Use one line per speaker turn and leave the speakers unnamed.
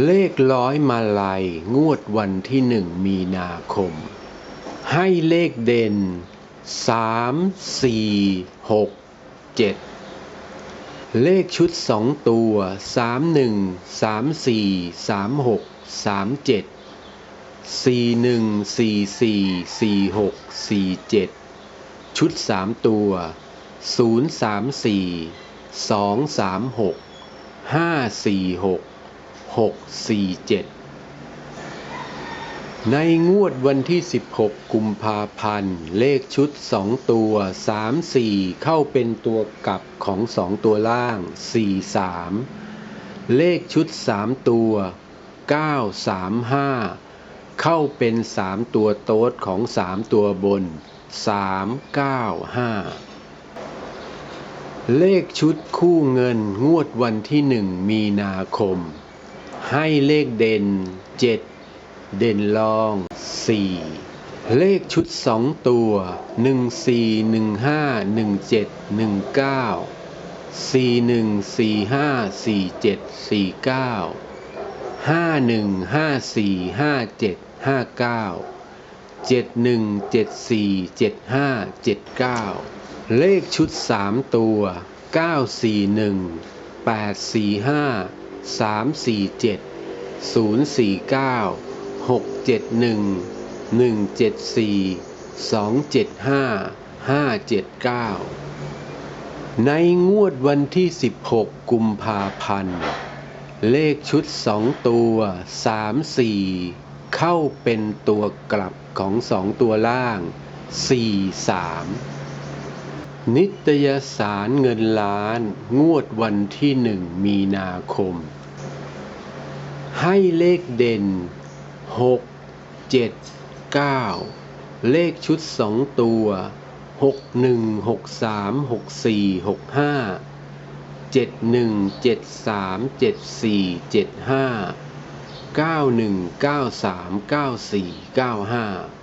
เลขร้อยมาลัย งวดวันที่หนึ่งมีนาคม ให้เลขเด่นสามสี่หกเจ็ดเลขชุดสองตัวสามหนึ่งสามสี่สามหกสามเจ็ดสี่หนึ่งสี่สี่สี่หกสี่เจ็ดชุดสามตัวศูนย์สามสี่สองสามหกห้าสี่หก งสามหกสี่เจ็ดในงวดวันที่ 16 กุมภาพันธ์ เลขชุด 2 ตัว 3 4 เข้าเป็นตัวกลับของ 2 ตัวล่าง 4 3 เลขชุด 3 ตัว 9 3 5 เข้าเป็น 3 ตัวโต๊ดของ 3 ตัวบน 3 9 5เลขชุดคู่เงินงวดวันที่1มีนาคม ให้เลขเด่น 7 เด่นรอง 4 เลขชุด 2 ตัว 1 4 1 5 1 7 1 9 4 1 4 5 4 7 4 9 5 1 5 4 5 7 5 9 7 1 7 4 7 5 7 9เลขชุด3ตัว9 4 1 8 4 5 347 049 671 1 7 4 2 7 5 5 7 9 ในงวดวันที่ 16 กุมภาพันธ์ เลขชุด 2 ตัว 3 4 เข้าเป็นตัวกลับของ 2 ตัวล่าง 4 3 นิตยสารเงินล้านงวดวันที่1มีนาคม ให้เลขเด่น 6 7 9 เลขชุด2ตัว 6 1 6 3 6 4 6 5 7 1 7 3 7 4 7 5 9 1 9 3 9 4 9 5